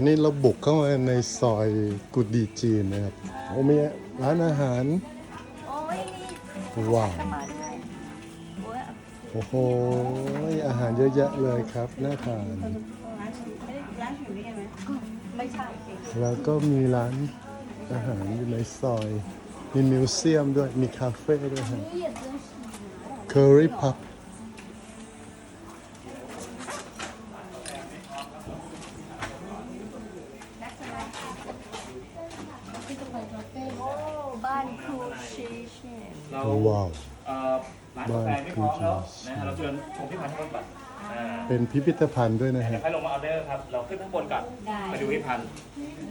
วันนี้เราบุกเข้ามาในซอยกุดดีจีนนะครับ โอ้มีร้านอาหาร โอ้ยมีว้าวเข้ามาด้วยโอ้ยโอ้โห อาหารเยอะแยะเลยครับ น่าทาน ร้านฉีไม่ได้ร้านฉีไม่ใช่ไหมไม่ใช่แล้วก็มีร้านอาหารอยู่ในซอย มีมิวเซียมด้วย มีคาเฟ่ด้วยครับ Curry Pub โอ้บ้านครูชีช เนี่ยเราว้าว เอ่อร้านกาแฟไม่พร้อมแล้วนะฮะเราเชิญชมพิพิธภัณฑ์ก่อนอ่าเป็นพิพิธภัณฑ์ด้วยนะเดี๋ยวฮะค่อยลงมาออเดอร์ครับ เราขึ้นข้างบนก่อนได้ไปดูพิพิธภัณฑ์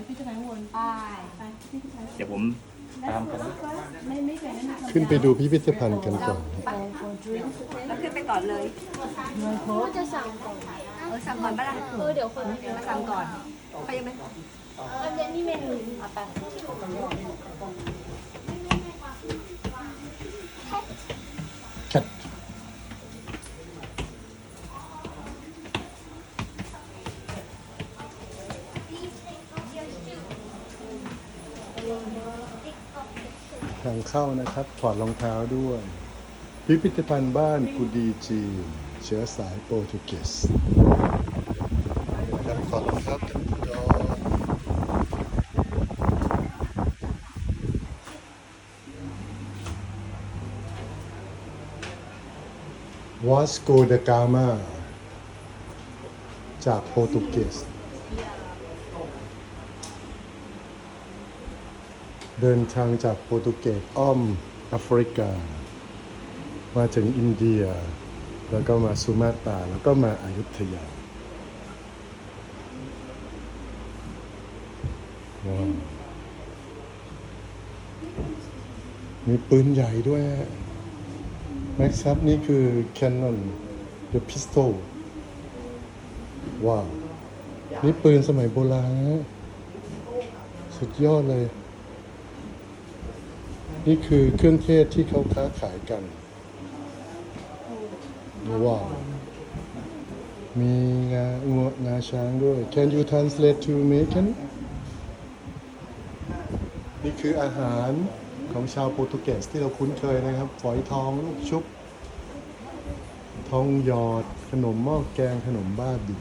พี่จะไปข้างบนไปไปพี่จะไปเดี๋ยวผมตามไปไม่ไม่เคยนั่งขึ้นไปดูพิพิธภัณฑ์กันก่อนแล้วขึ้นไปก่อนเลยก็จะสั่งก่อนเออสั่งก่อนปะล่ะเออเดี๋ยวคนมาสั่งก่อนไปยังไงอันนี้นี่เมนูอะไป ทางเข้านะครับ ถอดรองเท้าด้วย พิพิธภัณฑ์บ้านกุดีจีนเชื้อสายโปรตุเกสครับถอดรองเท้ากันก่อวาสโกเดกามาจากโปรตุเกส เดินทางจากโปรตุเกสอ้อมแอฟริกา มาถึงอินเดีย แล้วก็มาสุมาตราแล้วก็มาอายุทยาว้ามีปืนใหญ่ด้วยแม็กซับนี่คือ Canon The Pistol ว้าว นี่ปืนสมัยโบราณนะสุดยอดเลย นี่คือเครื่องเทศที่เขาค้าขายกันว้าวมีงาอัวงาช้างด้วย Can you translate to me Can? นี่คืออาหารของชาวโปรตุเกสที่เราคุ้นเคยนะครับ ฝอยทองลูกชุบ ทองหยอด ขนมหม้อแกงขนมบ้าบิน